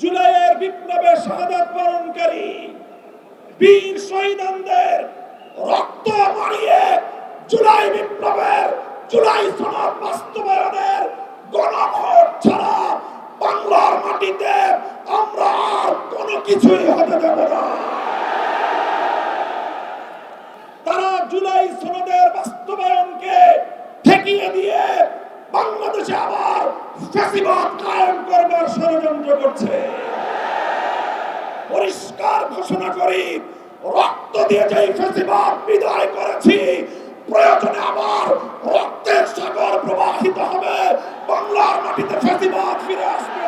জুলাইয়ের বিপ্লবে শাহাদাত বরণকারী বীর শহীদানদের রক্ত মারিয়ে জুলাই বিপ্লবের, জুলাই সনদ বাস্তবায়নের গণভোট ছাড়া বাংলার মাটিতে আমরা আর কোনো কিছুই হতে দেব না। তারা জুলাই সনদের বাস্তবায়নকে ঠেকিয়ে দিয়ে বাংলাদেশে আবার ফ্যাসিবাদ কায়েম করবার ষড়যন্ত্র করছে। পরিষ্কার ঘোষণা করি, রক্ত দিয়ে যে ফেসিবাদ বিদায় করেছি, প্রয়োজনে আবার রক্তের সাগর প্রবাহিত হবে। বাংলার মাটিতে ফিরে আসবে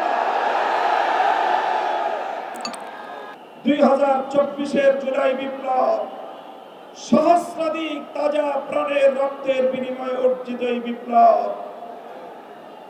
দুই হাজার চব্বিশের জুলাই বিপ্লব, সহস্রাধিক তাজা প্রাণের রক্তের বিনিময়ে অর্জিত এই বিপ্লব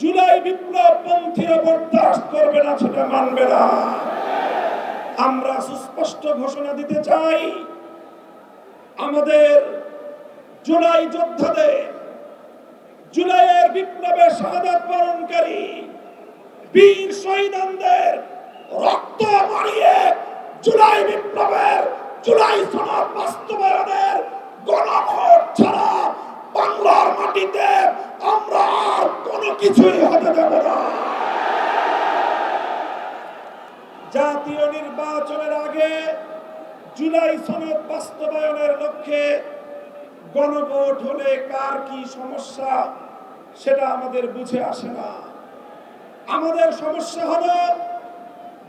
জুলাই বিপ্লব পন্থীরা বরদাস্ত করবে না, সেটা মানবে না। আমরা সুস্পষ্ট ঘোষণা দিতে চাই, আমাদের জুলাই যোদ্ধাদের, জুলাইয়ের বিপ্লবে শাহাদাত বরণকারী বীর শহীদানদের রক্ত মারিয়ে জুলাই বিপ্লবের জুলাই সনদ বাস্তবায়নের গণভোট ছাড়া বাংলার মাটিতে আমরা আর কোনো কিছুই হতে দেব না। জাতীয় নির্বাচনের আগে জুলাই সনদ বাস্তবায়নের লক্ষ্যে গণভোট হলে কার কি সমস্যা, সেটা আমাদের বুঝে আসে না। আমাদের সমস্যা হলো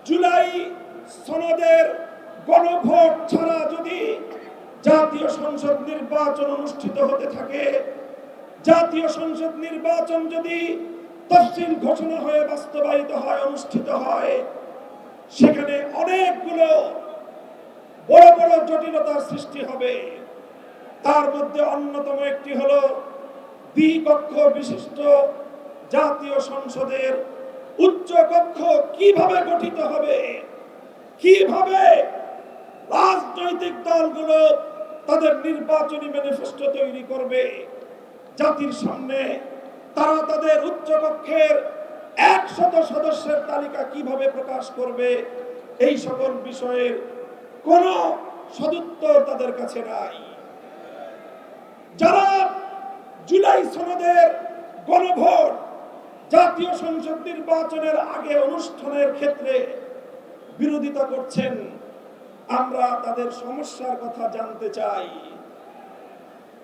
জুলাই সনদের গণভোট ছাড়া যদি জাতীয় সংসদ নির্বাচন অনুষ্ঠিত হতে থাকে জাতীয় সংসদ নির্বাচন যদি তফসিল ঘোষণা হয়ে বাস্তবায়িত হয়, অনুষ্ঠিত হয়, সেখানে অনেকগুলো বড় বড় জটিলতার সৃষ্টি হবে। তার মধ্যে অন্যতম একটি হলো দ্বিকক্ষ বিশিষ্ট জাতীয় সংসদের উচ্চ কক্ষ কীভাবে গঠিত হবে, কীভাবে রাজনৈতিক দলগুলো তাদের নির্বাচনী ম্যানিফেস্টো তৈরি করবে জাতির সামনে তারা তাদের উচ্চকক্ষের একশত সদস্যের তালিকা কীভাবে প্রকাশ করবে, এই সকল বিষয়ের কোন সদুত্তর তাদের কাছে নাই। যারা জুলাই সনদের গণভোট, জাতীয় সংসদ নির্বাচনের আগে অনুষ্ঠানের ক্ষেত্রে বিরোধিতা করছেন, আমরা তাদের সমস্যার কথা জানতে চাই।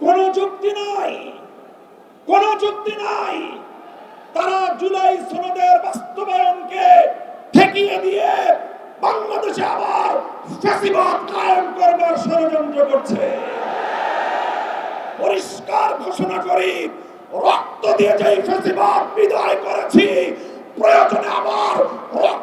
কোন যুক্তি নাই। কোন যুক্তি নাই। তারা জুলাই সনদের বাস্তবায়নকে ঠেকিয়ে দিয়ে বাংলাদেশে আবার ফ্যাসিবাদ কায়েম করবার ষড়যন্ত্র করছে। পরিষ্কার ঘোষণা করি, রক্ত দিয়ে যে ফেসিবাদ বিদায় করেছি, প্রয়োজনে আবার প্রবাহ